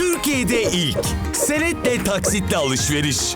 Türkiye'de ilk senetle taksitle alışveriş.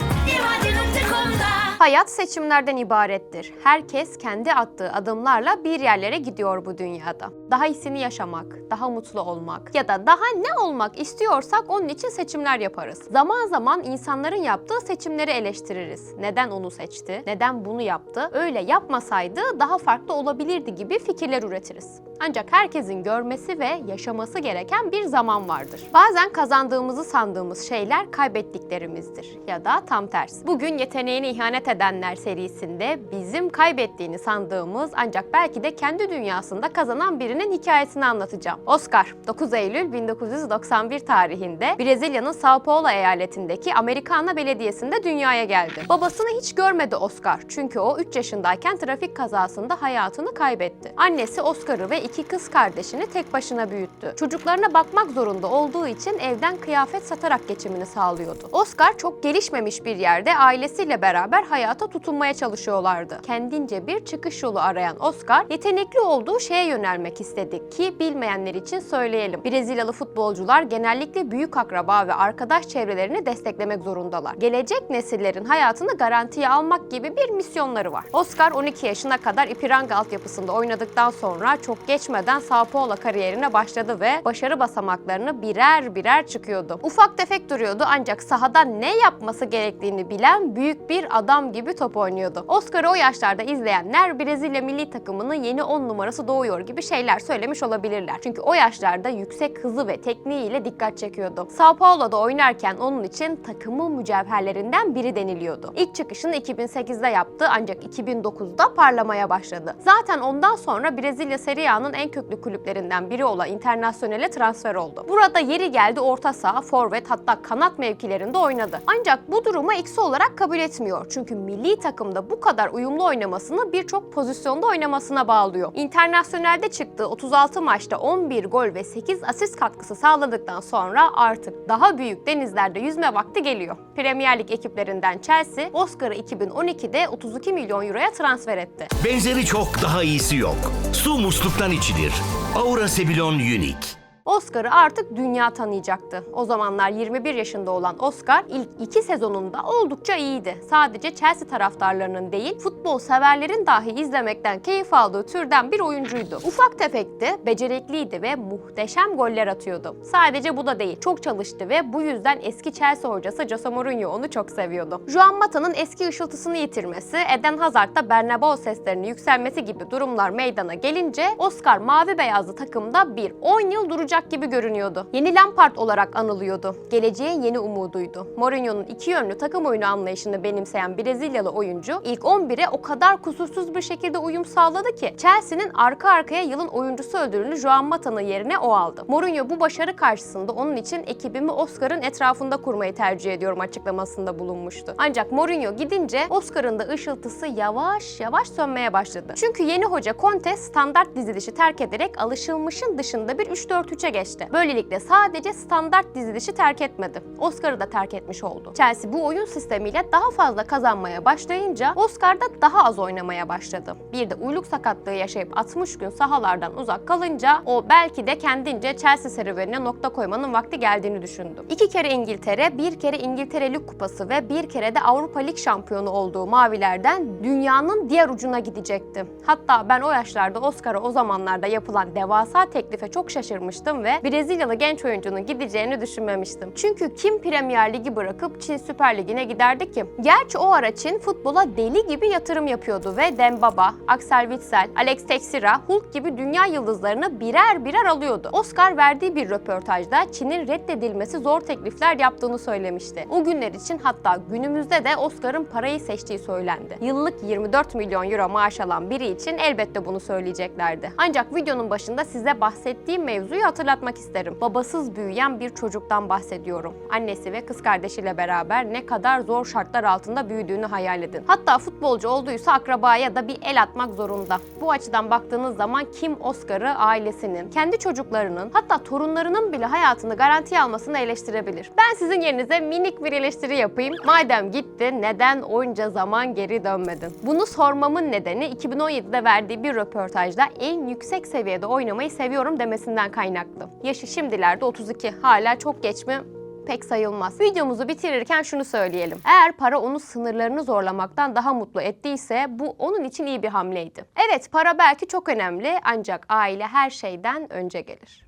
Hayat seçimlerden ibarettir. Herkes kendi attığı adımlarla bir yerlere gidiyor bu dünyada. Daha iyisini yaşamak, daha mutlu olmak ya da daha ne olmak istiyorsak onun için seçimler yaparız. Zaman zaman insanların yaptığı seçimleri eleştiririz. Neden onu seçti? Neden bunu yaptı? Öyle yapmasaydı daha farklı olabilirdi gibi fikirler üretiriz. Ancak herkesin görmesi ve yaşaması gereken bir zaman vardır. Bazen kazandığımızı sandığımız şeyler kaybettiklerimizdir ya da tam tersi. Bugün yeteneğine ihanet edenler serisinde bizim kaybettiğini sandığımız ancak belki de kendi dünyasında kazanan birinin hikayesini anlatacağım. Oscar 9 Eylül 1991 tarihinde Brezilya'nın Sao Paulo eyaletindeki Americana Belediyesi'nde dünyaya geldi. Babasını hiç görmedi Oscar çünkü o 3 yaşındayken trafik kazasında hayatını kaybetti. Annesi Oscar'ı ve iki kız kardeşini tek başına büyüttü. Çocuklarına bakmak zorunda olduğu için evden kıyafet satarak geçimini sağlıyordu. Oscar çok gelişmemiş bir yerde ailesiyle beraber hayata tutunmaya çalışıyorlardı. Kendince bir çıkış yolu arayan Oscar, yetenekli olduğu şeye yönelmek istedi ki bilmeyenler için söyleyelim. Brezilyalı futbolcular genellikle büyük akraba ve arkadaş çevrelerini desteklemek zorundalar. Gelecek nesillerin hayatını garantiye almak gibi bir misyonları var. Oscar 12 yaşına kadar Ipiranga altyapısında oynadıktan sonra çok geçmeden Sao Paulo kariyerine başladı ve başarı basamaklarını birer birer çıkıyordu. Ufak tefek duruyordu ancak sahada ne yapması gerektiğini bilen büyük bir adam gibi top oynuyordu. Oscar'ı o yaşlarda izleyenler Brezilya milli takımının yeni 10 numarası doğuyor gibi şeyler söylemiş olabilirler. Çünkü o yaşlarda yüksek hızı ve tekniğiyle dikkat çekiyordu. Sao Paulo'da oynarken onun için takımın mücevherlerinden biri deniliyordu. İlk çıkışını 2008'de yaptı ancak 2009'da parlamaya başladı. Zaten ondan sonra Brezilya Serie A'nın en köklü kulüplerinden biri olan Internazionale transfer oldu. Burada yeri geldi orta saha, forvet hatta kanat mevkilerinde oynadı. Ancak bu durumu eksi olarak kabul etmiyor. Çünkü milli takımda bu kadar uyumlu oynamasını birçok pozisyonda oynamasına bağlıyor. Internasyonelde çıktığı 36 maçta 11 gol ve 8 asist katkısı sağladıktan sonra artık daha büyük denizlerde yüzme vakti geliyor. Premier Lig ekiplerinden Chelsea, Oscar'ı 2012'de 32 milyon euroya transfer etti. Benzeri çok daha iyisi yok. Su musluktan içilir. Aura Sebilon Unique. Oscar'ı artık dünya tanıyacaktı. O zamanlar 21 yaşında olan Oscar ilk iki sezonunda oldukça iyiydi. Sadece Chelsea taraftarlarının değil, futbol severlerin dahi izlemekten keyif aldığı türden bir oyuncuydu. Ufak tefekti, becerikliydi ve muhteşem goller atıyordu. Sadece bu da değil, çok çalıştı ve bu yüzden eski Chelsea hocası Jose Mourinho onu çok seviyordu. Juan Mata'nın eski ışıltısını yitirmesi, Eden Hazard'da Bernabeu seslerinin yükselmesi gibi durumlar meydana gelince Oscar mavi beyazlı takımda bir 10 yıl duracak gibi görünüyordu. Yeni Lampard olarak anılıyordu. Geleceğin yeni umuduydu. Mourinho'nun iki yönlü takım oyunu anlayışını benimseyen Brezilyalı oyuncu ilk 11'e o kadar kusursuz bir şekilde uyum sağladı ki Chelsea'nin arka arkaya yılın oyuncusu ödülünü Juan Mata'nın yerine o aldı. Mourinho bu başarı karşısında onun için ekibimi Oscar'ın etrafında kurmayı tercih ediyorum açıklamasında bulunmuştu. Ancak Mourinho gidince Oscar'ın da ışıltısı yavaş yavaş sönmeye başladı. Çünkü yeni hoca Conte standart dizilişi terk ederek alışılmışın dışında bir 3-4-3'e geçti. Böylelikle sadece standart dizilişi terk etmedi. Oscar'ı da terk etmiş oldu. Chelsea bu oyun sistemiyle daha fazla kazanmaya başlayınca Oscar da daha az oynamaya başladı. Bir de uyluk sakatlığı yaşayıp 60 gün sahalardan uzak kalınca o belki de kendince Chelsea serüvenine nokta koymanın vakti geldiğini düşündü. İki kere İngiltere, bir kere İngiltere Lig Kupası ve bir kere de Avrupa Lig şampiyonu olduğu mavilerden dünyanın diğer ucuna gidecekti. Hatta ben o yaşlarda Oscar'a o zamanlarda yapılan devasa teklife çok şaşırmıştım ve Brezilyalı genç oyuncunun gideceğini düşünmemiştim. Çünkü kim Premier Ligi bırakıp Çin Süper Ligi'ne giderdi ki? Gerçi o ara Çin futbola deli gibi yatırım yapıyordu ve Dembaba, Axel Witsel, Alex Teixeira, Hulk gibi dünya yıldızlarını birer birer alıyordu. Oscar verdiği bir röportajda Çin'in reddedilmesi zor teklifler yaptığını söylemişti. O günler için hatta günümüzde de Oscar'ın parayı seçtiği söylendi. Yıllık 24 milyon euro maaş alan biri için elbette bunu söyleyeceklerdi. Ancak videonun başında size bahsettiğim mevzuyu hatırlatmak isterim. Babasız büyüyen bir çocuktan bahsediyorum. Annesi ve kız kardeşiyle beraber ne kadar zor şartlar altında büyüdüğünü hayal edin. Hatta futbolcu olduysa akrabaya da bir el atmak zorunda. Bu açıdan baktığınız zaman Kim Oscar'ı ailesinin, kendi çocuklarının hatta torunlarının bile hayatını garantiye almasını eleştirebilir. Ben sizin yerinize minik bir eleştiri yapayım. Madem gitti neden onca zaman geri dönmedin? Bunu sormamın nedeni 2017'de verdiği bir röportajda en yüksek seviyede oynamayı seviyorum demesinden kaynaklı. Yaşı şimdilerde 32. Hala çok geç mi? Pek sayılmaz. Videomuzu bitirirken şunu söyleyelim. Eğer para onu sınırlarını zorlamaktan daha mutlu ettiyse bu onun için iyi bir hamleydi. Evet para belki çok önemli ancak aile her şeyden önce gelir.